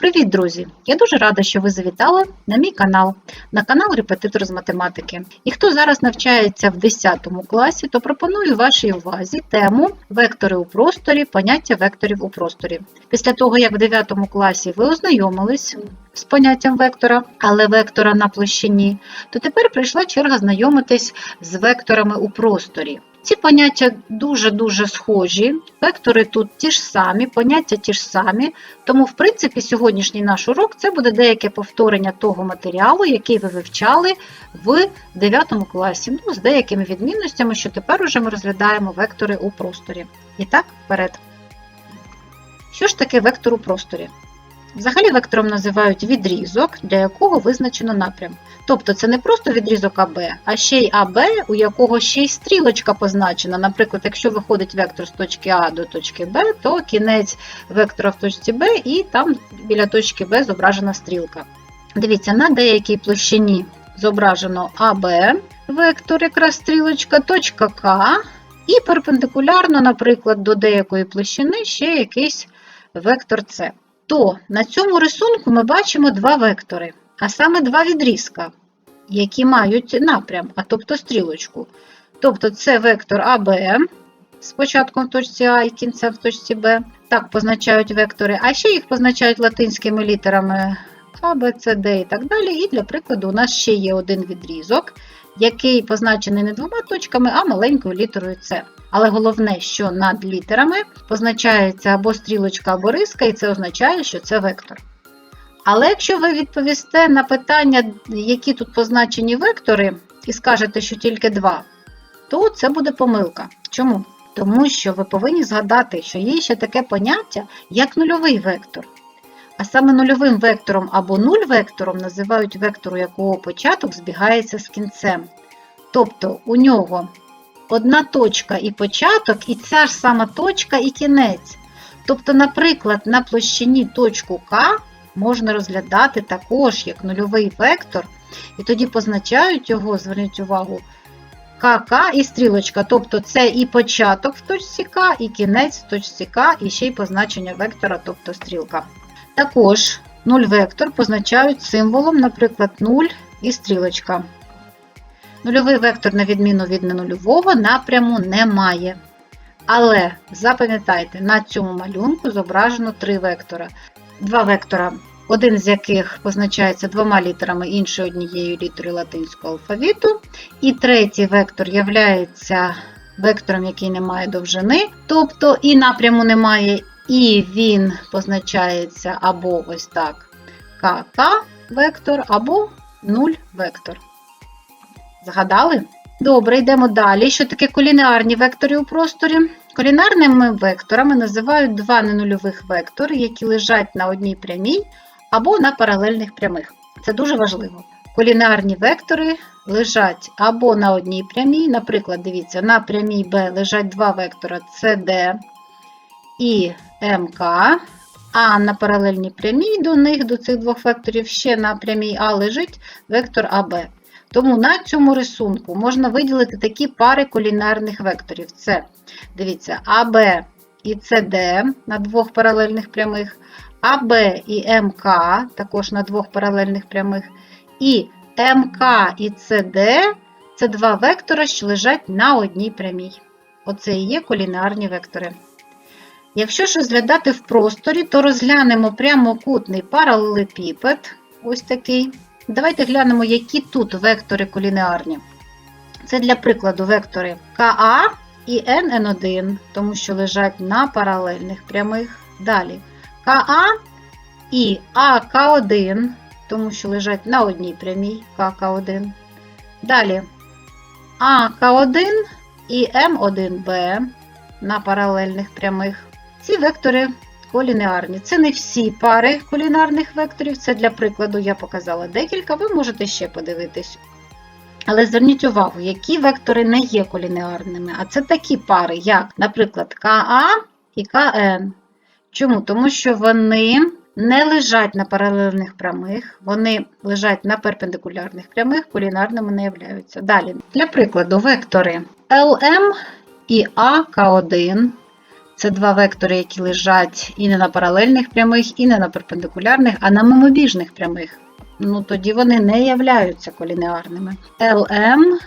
Привіт, друзі! Я дуже рада, що ви завітали на мій канал, на канал Репетитор з математики. І хто зараз навчається в 10 класі, то пропоную вашій увазі тему Вектори у просторі, поняття векторів у просторі. Після того, як в 9 класі ви ознайомились з поняттям вектора, але вектора на площині, то тепер прийшла черга знайомитись з векторами у просторі. Ці поняття дуже-дуже схожі, вектори тут ті ж самі, поняття ті ж самі, тому, в принципі, сьогоднішній наш урок це буде деяке повторення того матеріалу, який ви вивчали в 9 класі, ну, з деякими відмінностями, що тепер уже ми розглядаємо вектори у просторі. І так, вперед. Що ж таке вектор у просторі? Взагалі вектором називають відрізок, для якого визначено напрям. Тобто це не просто відрізок АБ, а ще й АБ, у якого ще й стрілочка позначена. Наприклад, якщо виходить вектор з точки А до точки Б, то кінець вектора в точці Б і там біля точки Б зображена стрілка. Дивіться, на деякій площині зображено АБ, вектор, якраз стрілочка, точка К, і перпендикулярно, наприклад, до деякої площини ще якийсь вектор С. То на цьому рисунку ми бачимо два вектори, а саме два відрізка, які мають напрям, а тобто стрілочку. Тобто це вектор АБ з початком в точці А і кінцем в точці Б. Так позначають вектори, а ще їх позначають латинськими літерами А, Б, С, Д і так далі. І для прикладу, у нас ще є один відрізок, який позначений не двома точками, а маленькою літерою С. Але головне, що над літерами позначається або стрілочка, або риска, і це означає, що це вектор. Але якщо ви відповісте на питання, які тут позначені вектори, і скажете, що тільки два, то це буде помилка. Чому? Тому що ви повинні згадати, що є ще таке поняття, як нульовий вектор. А саме нульовим вектором або нуль-вектором називають вектор, у якого початок збігається з кінцем. Тобто у нього одна точка і початок, і ця ж сама точка і кінець. Тобто, наприклад, на площині точку К можна розглядати також як нульовий вектор, і тоді позначають його, зверніть увагу, КК і стрілочка. Тобто це і початок в точці К, і кінець в точці К, і ще й позначення вектора, тобто стрілка. Також нуль-вектор позначають символом, наприклад, 0 і стрілочка. Нульовий вектор, на відміну від ненульового, напряму не має. Але запам'ятайте, на цьому малюнку зображено три вектора. Два вектора, один з яких позначається двома літерами, інший однією літерою латинського алфавіту. І третій вектор являється вектором, який не має довжини, тобто і напряму немає, і він позначається або ось так КК вектор, або 0 вектор. Згадали? Добре, йдемо далі. Що таке колінеарні вектори у просторі? Колінарними векторами називають два ненульових вектори, які лежать на одній прямій або на паралельних прямих. Це дуже важливо. Колінарні вектори лежать або на одній прямій, наприклад, дивіться, на прямій B лежать два вектора CD і МК, а на паралельній прямій до них, до цих двох векторів, ще на прямій А лежить вектор АБ. Тому на цьому рисунку можна виділити такі пари колінарних векторів. Це, дивіться, АБ і СД на двох паралельних прямих, АБ і МК також на двох паралельних прямих, і МК і СД це два вектори, що лежать на одній прямій. Оце і є колінарні вектори. Якщо ж розглядати в просторі, то розглянемо прямокутний паралелепіпед, ось такий. Давайте глянемо, які тут вектори колінеарні. Це для прикладу вектори КА і НН1, тому що лежать на паралельних прямих. Далі КА і АК1, тому що лежать на одній прямій КК1. Далі АК1 і М1Б на паралельних прямих. Ці вектори колінеарні. Це не всі пари колінарних векторів, це для прикладу я показала декілька, ви можете ще подивитись. Але зверніть увагу, які вектори не є колінеарними, а це такі пари, як, наприклад, КА і КН. Чому? Тому що вони не лежать на паралельних прямих, вони лежать на перпендикулярних прямих, колінарними не являються. Далі, для прикладу, вектори LM і АК1 це два вектори, які лежать і не на паралельних прямих, і не на перпендикулярних, а на мимобіжних прямих. Ну, тоді вони не являються колінеарними. LM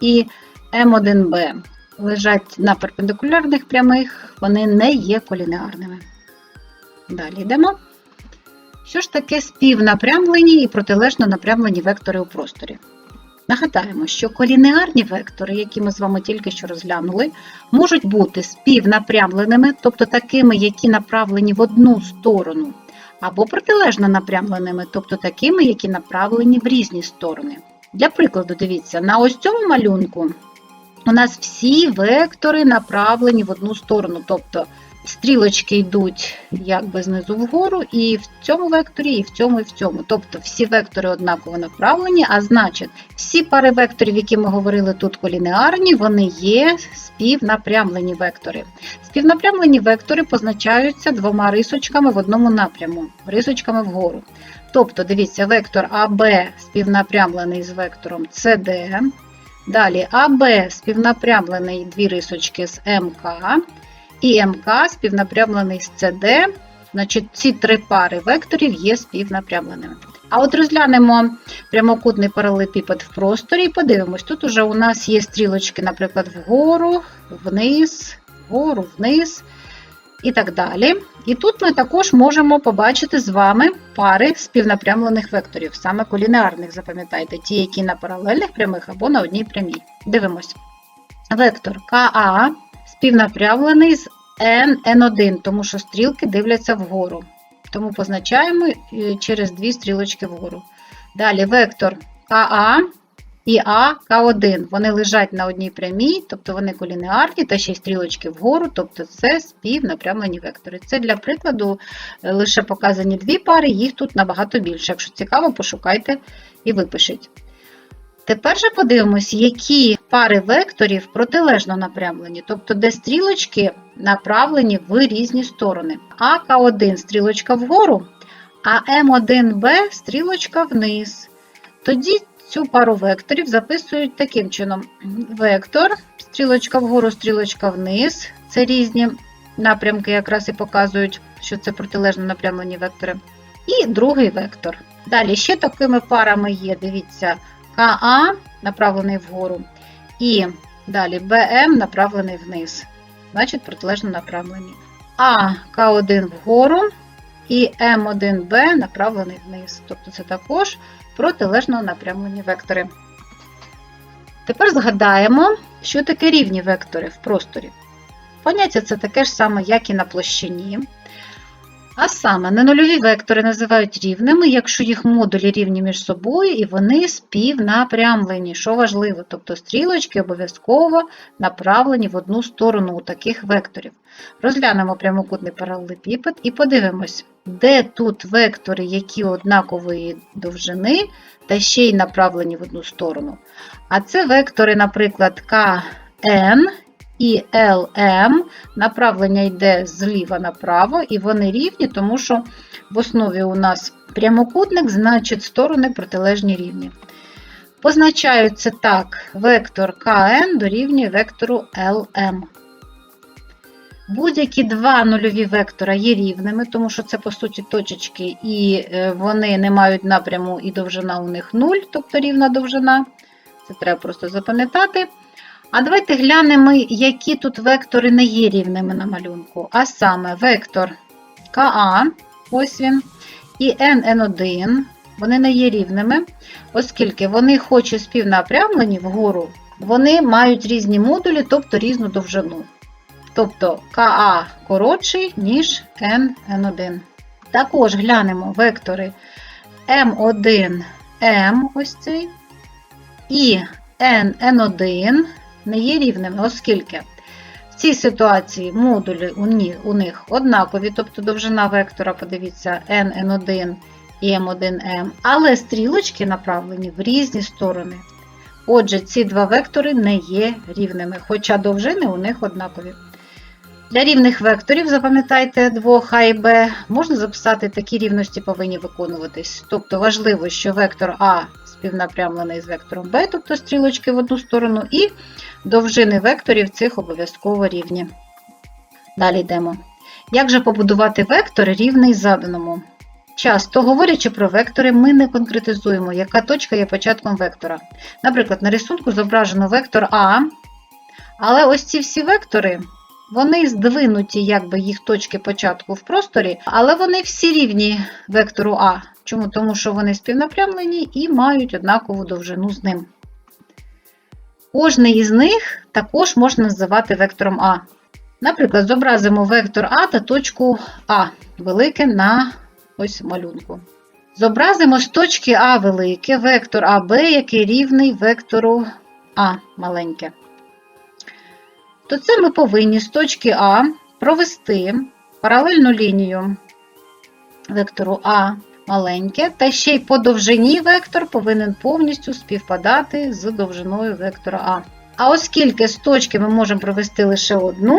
і М1Б лежать на перпендикулярних прямих, вони не є колінеарними. Далі йдемо. Що ж таке співнапрямлені і протилежно напрямлені вектори у просторі? Нагадаємо, що колінеарні вектори, які ми з вами тільки що розглянули, можуть бути співнапрямленими, тобто такими, які направлені в одну сторону, або протилежно напрямленими, тобто такими, які направлені в різні сторони. Для прикладу, дивіться, на ось цьому малюнку у нас всі вектори направлені в одну сторону, тобто стрілочки йдуть якби знизу вгору, і в цьому векторі, і в цьому, і в цьому. Тобто всі вектори однаково направлені, а значить, всі пари векторів, які ми говорили тут колінеарні, вони є співнапрямлені вектори. Співнапрямлені вектори позначаються двома рисочками в одному напряму, рисочками вгору. Тобто, дивіться, вектор АБ співнапрямлений з вектором CD. Далі АБ співнапрямлений дві рисочки з МК. І МК співнапрямлений з CD, значить ці три пари векторів є співнапрямленими. А от розглянемо прямокутний паралелепіпед в просторі і подивимось, тут уже у нас є стрілочки, наприклад, вгору, вниз, вгору, вниз і так далі. І тут ми також можемо побачити з вами пари співнапрямлених векторів, саме колінеарних, запам'ятайте, ті, які на паралельних прямих або на одній прямій. Дивимось. Вектор КА співнапрямлений з N1, тому що стрілки дивляться вгору. Тому позначаємо через дві стрілочки вгору. Далі вектор КА і А, К1. Вони лежать на одній прямій, тобто вони колінеарні, та ще й стрілочки вгору, тобто це співнапрямлені вектори. Це для прикладу лише показані дві пари, їх тут набагато більше. Якщо цікаво, пошукайте і випишіть. Тепер же подивимось, які пари векторів протилежно напрямлені, тобто де стрілочки направлені в різні сторони. АК1 стрілочка вгору, а М1Б стрілочка вниз. Тоді цю пару векторів записують таким чином: вектор, стрілочка вгору, стрілочка вниз. Це різні напрямки, якраз і показують, що це протилежно напрямлені вектори. І другий вектор. Далі ще такими парами є, дивіться. КА направлений вгору, і далі БМ направлений вниз, значить протилежно направлені. А К1 вгору і М1Б направлений вниз. Тобто це також протилежно напрямлені вектори. Тепер згадаємо, що таке рівні вектори в просторі. Поняття це таке ж саме, як і на площині. А саме, ненульові вектори називають рівними, якщо їх модулі рівні між собою і вони співнапрямлені, що важливо, тобто стрілочки обов'язково направлені в одну сторону у таких векторів. Розглянемо прямокутний паралелепіпед і подивимось, де тут вектори, які однакової довжини, та ще й направлені в одну сторону. А це вектори, наприклад, КН і LM направлення йде зліва направо, і вони рівні, тому що в основі у нас прямокутник, значить сторони протилежні рівні. Позначаються так, вектор КН дорівнює вектору LM. Будь-які два нульові вектора є рівними, тому що це, по суті, точечки, і е, вони не мають напряму, і довжина у них 0, тобто рівна довжина. Це треба просто запам'ятати. А давайте глянемо, які тут вектори не є рівними на малюнку. А саме вектор КА, ось він, і NN1, вони не є рівними, оскільки вони, хоч і співнапрямлені вгору, вони мають різні модулі, тобто різну довжину. Тобто КА коротший, ніж NN1. Також глянемо вектори М1, М, ось цей, і NN1 не є рівними, оскільки в цій ситуації модулі у них однакові, тобто довжина вектора, подивіться, NN1 і M1M, але стрілочки направлені в різні сторони. Отже, ці два вектори не є рівними, хоча довжини у них однакові. Для рівних векторів, запам'ятайте, двох А і Б, можна записати такі рівності повинні виконуватись. Тобто важливо, що вектор А співнапрямлений з вектором Б, тобто стрілочки в одну сторону, і довжини векторів цих обов'язково рівні. Далі йдемо. Як же побудувати вектор рівний заданому? Часто, говорячи про вектори, ми не конкретизуємо, яка точка є початком вектора. Наприклад, на рисунку зображено вектор А, але ось ці всі вектори, вони здвинуті, якби їх точки початку в просторі, але вони всі рівні вектору А. Чому? Тому що вони співнапрямлені і мають однакову довжину з ним. Кожний із них також можна називати вектором А. Наприклад, зобразимо вектор А та точку А велике на ось малюнку. Зобразимо з точки А велике вектор АБ, який рівний вектору А маленьке. То це ми повинні з точки А провести паралельну лінію вектору А маленьке, та ще й по довжині вектор повинен повністю співпадати з довжиною вектора А. А оскільки з точки ми можемо провести лише одну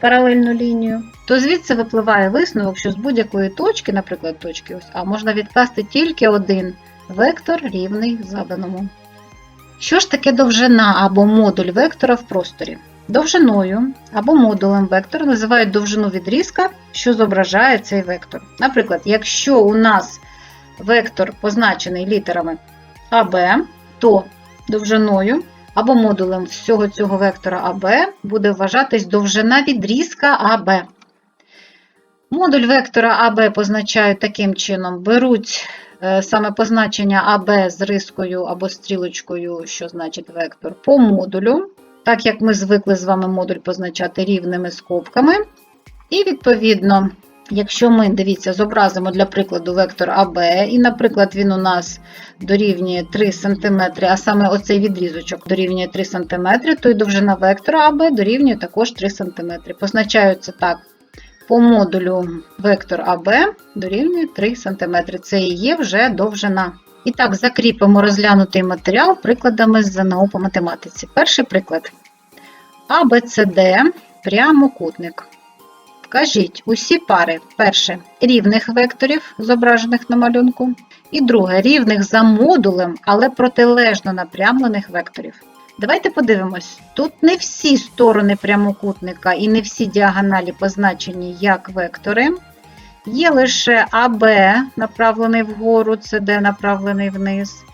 паралельну лінію, то звідси випливає висновок, що з будь-якої точки, наприклад, точки ось А, можна відкласти тільки один вектор рівний заданому. Що ж таке довжина або модуль вектора в просторі? Довжиною або модулем вектора називають довжину відрізка, що зображає цей вектор. Наприклад, якщо у нас вектор позначений літерами АБ, то довжиною або модулем всього цього вектора АБ буде вважатись довжина відрізка АБ. Модуль вектора АБ позначають таким чином: беруть е, саме позначення АБ з рискою або стрілочкою, що значить вектор, по модулю, так як ми звикли з вами модуль позначати рівними скобками. І, відповідно, якщо ми, дивіться, зобразимо для прикладу вектор АБ, і, наприклад, він у нас дорівнює 3 см, а саме оцей відрізочок дорівнює 3 см, то й довжина вектора АБ дорівнює також 3 см. Позначаються так. По модулю вектор АБ дорівнює 3 см. Це і є вже довжина. І так, закріпимо розглянутий матеріал прикладами з ЗНО по математиці. Перший приклад. АБЦД прямокутник. Вкажіть усі пари. Перше рівних векторів, зображених на малюнку. І друге рівних за модулем, але протилежно напрямлених векторів. Давайте подивимось. Тут не всі сторони прямокутника і не всі діагоналі позначені як вектори. Є лише АБ направлений вгору, СД направлений вниз.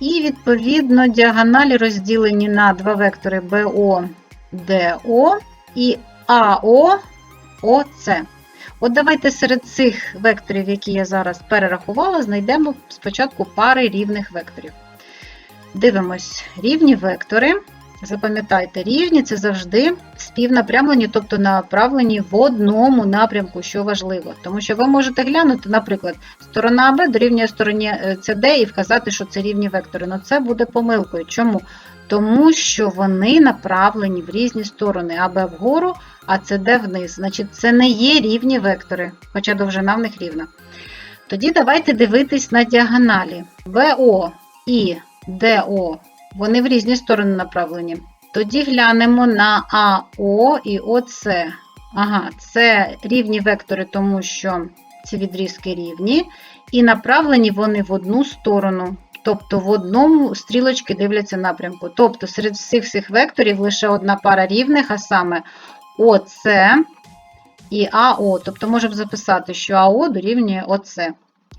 І, відповідно, діагоналі розділені на два вектори БО, ДО і АО, ОЦ. От давайте серед цих векторів, які я зараз перерахувала, знайдемо спочатку пари рівних векторів. Дивимось, рівні вектори. Запам'ятайте, рівні це завжди співнапрямлені, тобто направлені в одному напрямку, що важливо. Тому що ви можете глянути, наприклад, сторона АБ дорівнює стороні СД і вказати, що це рівні вектори. Ну це буде помилкою. Чому? Тому що вони направлені в різні сторони, АБ вгору, а СД вниз. Значить, це не є рівні вектори, хоча довжина в них рівна. Тоді давайте дивитись на діагоналі. БО і ДО. Вони в різні сторони направлені. Тоді глянемо на АО і ОЦ. Ага, це рівні вектори, тому що ці відрізки рівні. І направлені вони в одну сторону. Тобто в одному стрілочки дивляться напрямку. Тобто серед всіх цих векторів лише одна пара рівних, а саме ОЦ і АО. Тобто можемо записати, що АО дорівнює ОЦ.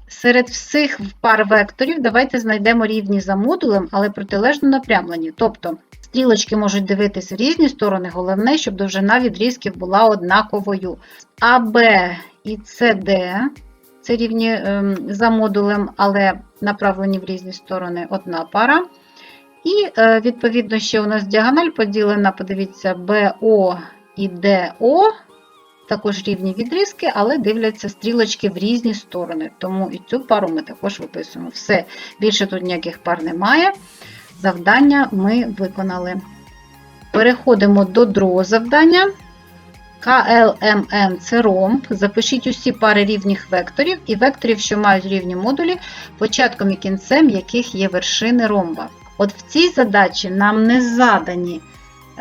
Серед всіх пар векторів давайте знайдемо рівні за модулем, але протилежно напрямлені. Тобто стрілочки можуть дивитись в різні сторони, головне, щоб довжина відрізків була однаковою. АБ і СД це рівні ем, за модулем, але направлені в різні сторони одна пара. І, е, відповідно, ще у нас діагональ поділена, подивіться, БО і ДО також рівні відрізки, але дивляться стрілочки в різні сторони. Тому і цю пару ми також виписуємо. Все, більше тут ніяких пар немає. Завдання ми виконали. Переходимо до другого завдання. КЛМН це ромб. Запишіть усі пари рівних векторів і векторів, що мають рівні модулі, початком і кінцем яких є вершини ромба. От в цій задачі нам не задані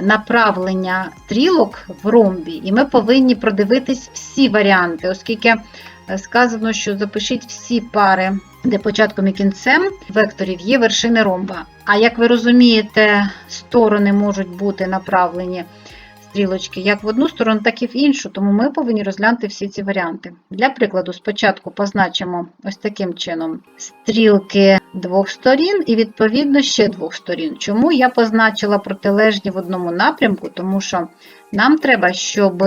направлення стрілок в ромбі, і ми повинні продивитись всі варіанти, оскільки сказано, що запишіть всі пари, де початком і кінцем векторів є вершини ромба. А як ви розумієте, сторони можуть бути направлені стрілочки як в одну сторону, так і в іншу, тому ми повинні розглянути всі ці варіанти. Для прикладу, спочатку позначимо ось таким чином стрілки двох сторін і, відповідно, ще двох сторін. Чому я позначила протилежні в одному напрямку? Тому що нам треба, щоб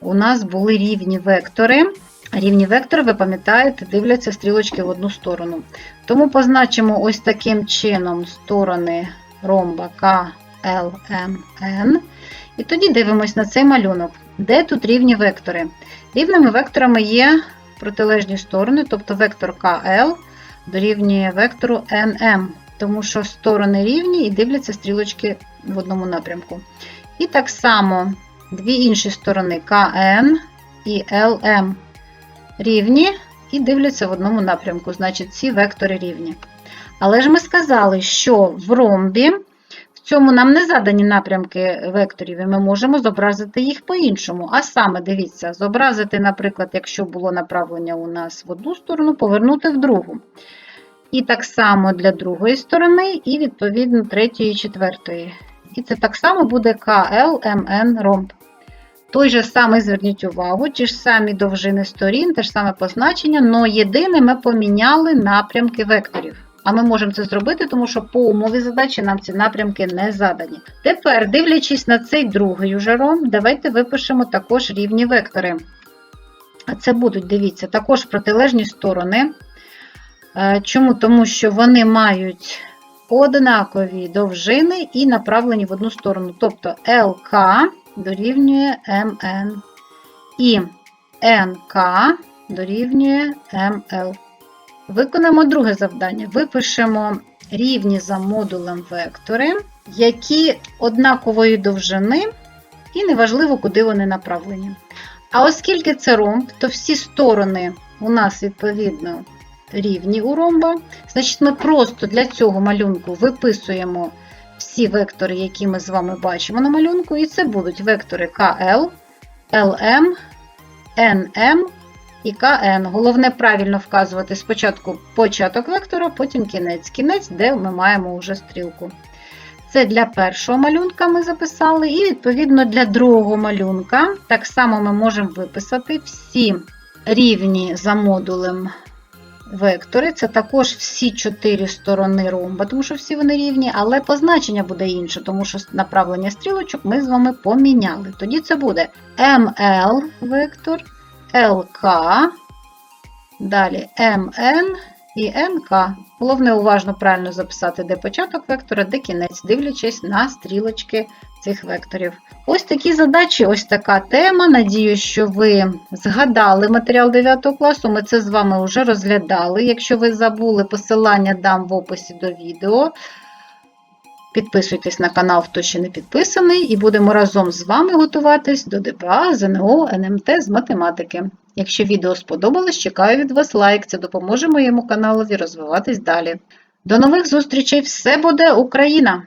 у нас були рівні вектори. Рівні вектори, ви пам'ятаєте, дивляться стрілочки в одну сторону. Тому позначимо ось таким чином сторони ромба К, L, M, N. І тоді дивимось на цей малюнок. Де тут рівні вектори? Рівними векторами є протилежні сторони, тобто вектор KL дорівнює вектору NM, тому що сторони рівні і дивляться стрілочки в одному напрямку. І так само дві інші сторони KN і LM рівні і дивляться в одному напрямку, значить ці вектори рівні. Але ж ми сказали, що в ромбі цьому нам не задані напрямки векторів, і ми можемо зобразити їх по-іншому. А саме, дивіться, зобразити, наприклад, якщо було направлення у нас в одну сторону, повернути в другу. І так само для другої сторони, і відповідно третьої і четвертої. І це так само буде KLMN ромб. Той же самий, зверніть увагу, ті ж самі довжини сторін, те ж саме позначення, але єдине ми поміняли напрямки векторів. А ми можемо це зробити, тому що по умові задачі нам ці напрямки не задані. Тепер, дивлячись на цей другий уже ром, давайте випишемо також рівні вектори. Це будуть, дивіться, також протилежні сторони. Е, Чому? Тому що вони мають однакові довжини і направлені в одну сторону. Тобто ЛК дорівнює МН і НК дорівнює МЛ. Виконаємо друге завдання. Випишемо рівні за модулем вектори, які однакової довжини, і неважливо, куди вони направлені. А оскільки це ромб, то всі сторони у нас, відповідно, рівні у ромба. Значить, ми просто для цього малюнку виписуємо всі вектори, які ми з вами бачимо на малюнку, і це будуть вектори КЛ, ЛМ, НМ і КН. Головне правильно вказувати спочатку початок вектора, потім кінець. Кінець, де ми маємо вже стрілку. Це для першого малюнка ми записали, і відповідно для другого малюнка так само ми можемо виписати всі рівні за модулем вектори. Це також всі чотири сторони ромба, тому що всі вони рівні, але позначення буде інше, тому що направлення стрілочок ми з вами поміняли. Тоді це буде ML вектор, LK, далі MN і НК. Головне уважно правильно записати, де початок вектора, де кінець, дивлячись на стрілочки цих векторів. Ось такі задачі, ось така тема. Надію, що ви згадали матеріал 9 класу. Ми це з вами вже розглядали. Якщо ви забули, посилання дам в описі до відео. Підписуйтесь на канал, хто ще не підписаний, і будемо разом з вами готуватись до ДПА, ЗНО, НМТ з математики. Якщо відео сподобалось, чекаю від вас лайк. Це допоможе моєму каналові розвиватись далі. До нових зустрічей! Все буде Україна!